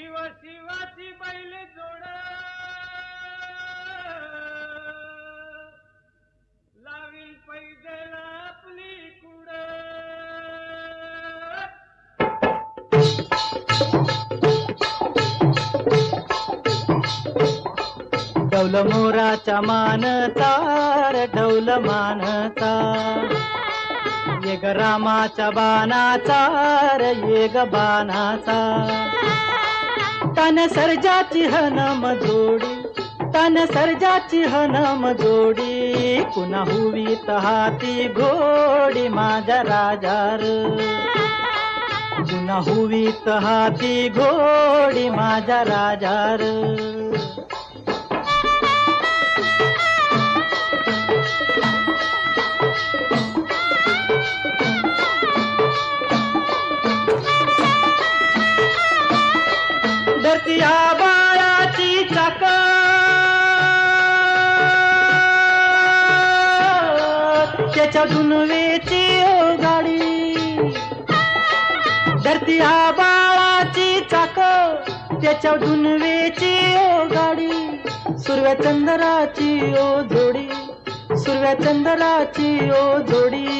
शिव शिवाची बैल जोड. लावील पैदल आपली कुड. ढवल मोराच्या मानता ढवल मानता. ये ग रामाच्या बाणाचा र बाणाचा. तन सर्जाची हनम जोडी तन सर्जाची हनम जोडी पुन्हा हुवी हाती घोडी माझ्या राजार. पुन्हा हुवीत हाती घोडी माझ्या राजार. या बाळाची चाक त्याच्या दुनवेची ओ गाडी धरती बाळाची चाक त्याच्या दुनवेची ओ गाडी सुरव्या चंद्राची ओ जोडी. सुरव्या चंद्राची ओ जोडी.